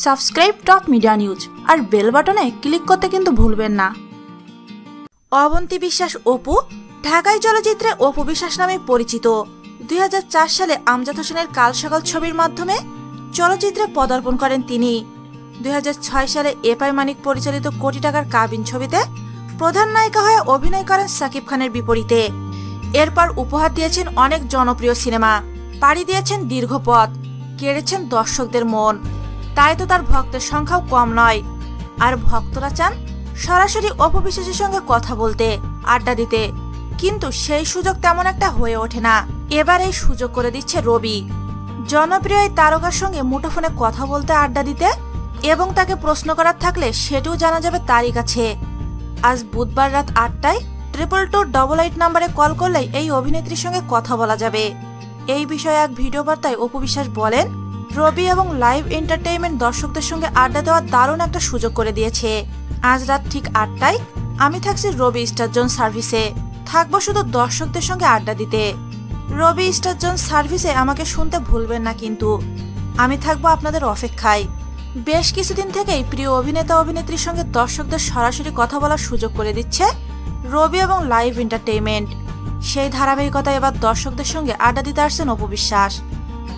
Subscribe top media news আর bell বাটনে click করতে কিন্তু ভুলবেন না। অবন্তী বিশ্বাস অপু ঢাকাই চলচ্চিত্রে অপু বিশ্বাস নামে পরিচিত। দুই হাজার চার সালে আমজাদ হোসেনের কাল সকাল ছবির মাধ্যমে চলচ্চিত্রে পদার্পণ করেন তিনি। দু হাজার ছয় সালে এপাই মানিক পরিচালিত কোটি টাকার কাবিন ছবিতে প্রধান নায়িকা হয়ে অভিনয় করেন সাকিব খানের বিপরীতে। এরপর উপহার দিয়েছেন অনেক জনপ্রিয় সিনেমা, পাড়ি দিয়েছেন দীর্ঘ পথ, কেড়েছেন দর্শকদের মন। তাই তো তার ভক্তের সংখ্যাও কম নয়। আর ভক্তরা চান সরাসরি অপবিশ্বাসের সঙ্গে কথা বলতে, আড্ডা দিতে। কিন্তু সেই সুযোগ তেমন একটা হয়ে ওঠে না। এবার এই সুযোগ করে দিচ্ছে রবি। জনপ্রিয় এই তারকার সঙ্গে মুঠোফোনে কথা বলতে, আড্ডা দিতে এবং তাকে প্রশ্ন করার থাকলে সেটিও জানা যাবে তারই কাছে। আজ বুধবার রাত আটটায় ট্রিপল টু ডবল এইট নাম্বারে কল করলেই এই অভিনেত্রীর সঙ্গে কথা বলা যাবে। এই বিষয়ে এক ভিডিও বার্তায় অপু বিশ্বাস বলেন রবি এবং লাইভ এন্টারটেইনমেন্ট দর্শকদের সঙ্গে আড্ডা দেওয়ার দারুণ একটা সুযোগ করে দিয়েছে। আজ রাত ঠিক আটটায় আমি থাকছি রবি স্টার জোন সার্ভিসে। থাকব শুধু দর্শকদের সঙ্গে আড্ডা দিতে। রবি স্টার জোন সার্ভিসে আমাকে শুনতে ভুলবেন না কিন্তু। আমি থাকব আপনাদের অপেক্ষায়। বেশ কিছুদিন থেকেই প্রিয় অভিনেতা অভিনেত্রীর সঙ্গে দর্শকদের সরাসরি কথা বলার সুযোগ করে দিচ্ছে রবি এবং লাইভ এন্টারটেইনমেন্ট। সেই ধারাবাহিকতা এবার দর্শকদের সঙ্গে আড্ডা দিতে আসছেন অপবিশ্বাস